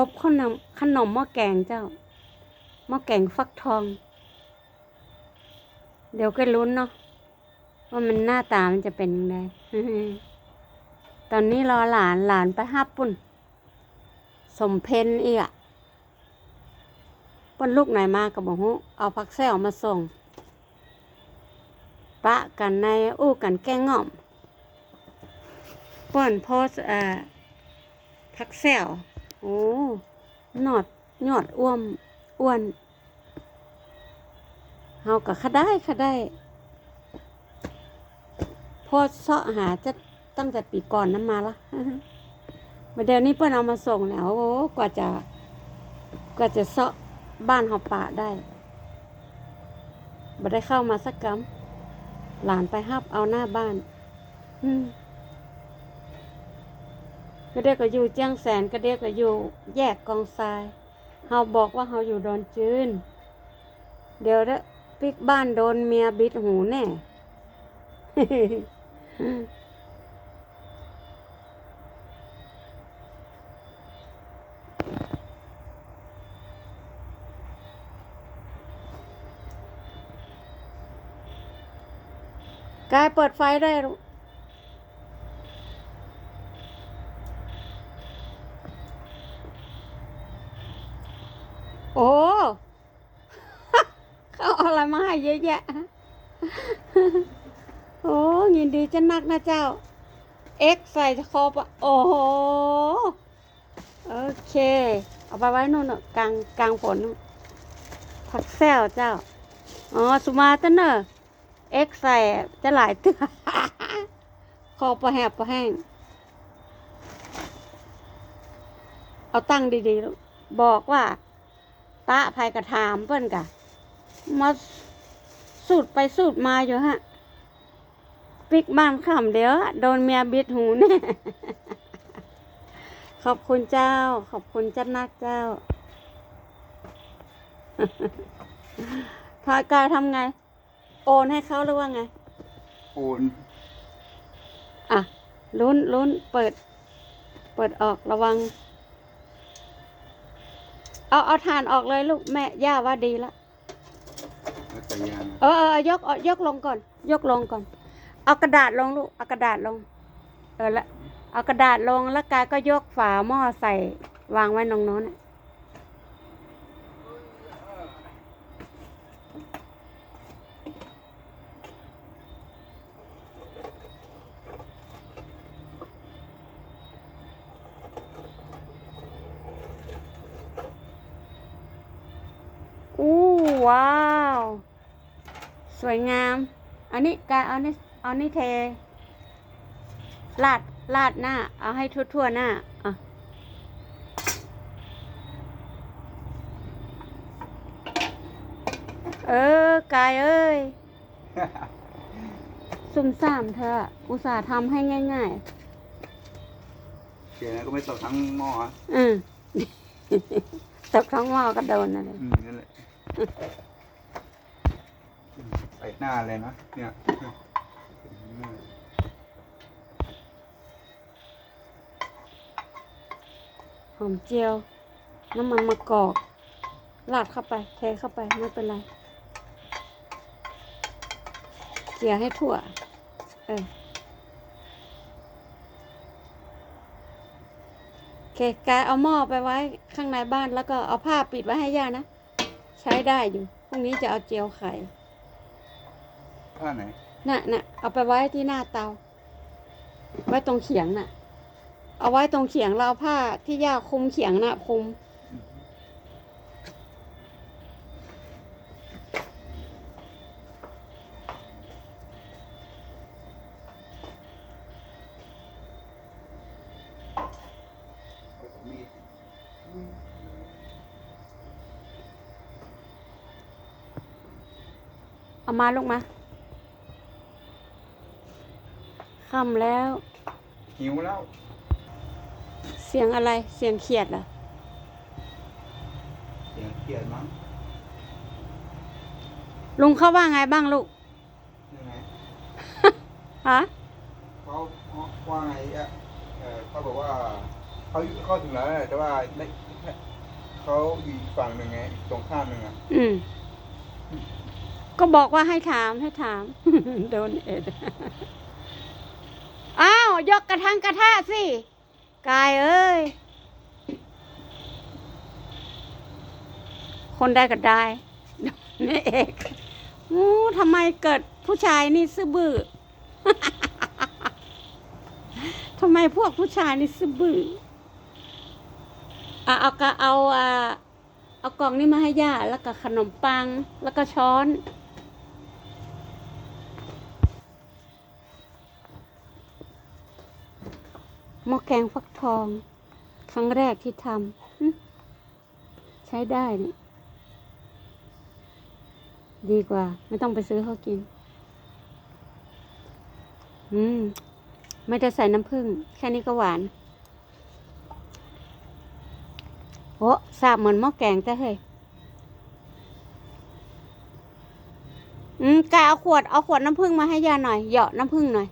อบขนมขนมหม้อแกงเจ้าหม้อแกงฟักทอง เดี๋ยวก็ลุ้นเนาะว่ามันหน้าตามันจะเป็นยังไงตอนนี้รอหลานหลานไปห้าปุ่น สมเพนอีกอะปุ่นลูกไหนมากับบอกฮู้เอาพักแซวมาส่ง ปะกันในอู้กันแกงง่อมป่นโพสเอ่อพักแซว โอ้หนอดหยอดอ้วมอ้วนเฮากับขะได้ขะได้พสเสาะหาจะตั้งแต่ปีก่อนนั้นมาละมาเดี๋ยวนี้เปิ้นเอามาส่งแล้วโอ้กว่าจะ กว่าจะเสาะบ้านเฮาป่าได้บ่ได้เข้ามาสักกำหลานไปฮับเอาหน้าบ้าน อืม ก็เด็กก็อยู่เจียงแสนก็เด็กก็อยู่แยกกองทรายเฮาบอกว่าเฮาอยู่ดอนจืน เดี๋ยวเด้อปิกบ้านโดนเมียบิดหูแน่กายเปิดไฟได้ลูก อ้ เขาเอาอะไรมาให้เยอะแยะ โอ้ยินดีจะนักนะเจ้า เอ็กใส่คอปะโอ้โห โอเค เอาไปไว้นู่นน่ะกลางกลางฝนผักแซวเจ้า อ๋อ สุมาเตนเนอร์เอ็กใส่จะหลายเตือคอปะแหบปะแห้ง เอาตั้งดีๆ บอกว่า ตะภัยกระถามเปิ้นกะมาสูดไปสูดมาอยู่ฮะ ปิกบ้านขำเดี๋ยวโดนเมียบิดหูแน่ขอบคุณเจ้า ขอบคุณเจ้านักเจ้าพากายทำไง โอนให้เขาหรือว่าไง โอน อะลุ้นลุ้นเปิด เปิดออกระวัง เอาเอาทานออกเลยลูกแม่ย่าว่าดีละแล้วแต่ยางเออเออเอายกเอายกลงก่อน ยกลงก่อน เอากระดาษลงลูกเอากระดาษลง เออละเอากระดาษลงแล้วกายก็ยกฝาหม้อใส่วางไว้ตรงโน้นน่ะอู้ ว้าว สวยงาม อันนี้กายเอานี่เอานี่เทลาดลาดหน้า เอาให้ทั่วๆหน้าอะเออกายเอ้ยซุ่มซ่ามเธอ อุตส่าห์ทำให้ง่าย เขียนแล้วก็ไม่ตกทั้งหม้ออะๆ อืม ตกท้องหม้อก็โดนอะไรอืมนั่นแหละ ใส่หน้าเลยนะเนี่ยหอมเจียว น้ำมันมะกอกลาดเข้าไป เทเข้าไปไม่เป็นไรเกลี่ยให้ทั่ว เออโอเคกายเอาหม้อไปไว้ข้างในบ้านแล้วก็เอาผ้าปิดไว้ให้ย่านะ ใช้ได้อยู่พรุ่งนี้จะเอาเจียวไข่ผ้าไหนน่ะน่ะเอาไปไว้ที่หน้าเตา ไว้ตรงเขียงน่ะ เอาไว้ตรงเขียงเราเอาผ้าที่ย่าคลุมเขียงน่ะคลุมมี เอามาลูกมาค่ำแล้ว หิวแล้ว เสียงอะไร เสียงเขียดเหรอ เสียงเขียดมั้งลุงเขาว่าไงบ้างลูกยังไงฮะเขาว่าไงอะเออเขาบอกว่าเขาเข้าถึงแล้วแหละแต่ว่าได้เขาอยู่อีกฝั่งหนึ่งไง ตรงข้ามหนึ่งอะ อืม ก็บอกว่าให้ถามให้ถาม โดนเอ็ดอ้าวยกกระทังกระทะสิกายเอ้ย คนได้ก็ได้นี่เอกอู้ทำไมเกิดผู้ชายนี่ซื่อบื้อทำไมพวกผู้ชายนี่ซื่อบื้ออะเอากะเอาอะเอากล่องนี้มาให้ย่าแล้วก็ขนมปังแล้วก็ช้อน หม้อแกงฟักทอง ครั้งแรกที่ทำใช้ได้นี่ดีกว่า ไม่ต้องไปซื้อเขากิน อืม ไม่ได้ใส่น้ำผึ้งแค่นี้ก็หวานโอ้สาบเหมือนหม้อแกงแต่เฮ้ยอืมกาเอาขวด เอาขวดน้ำผึ้งมาให้ยาหน่อย เหยาะน้ำผึ้งหน่อย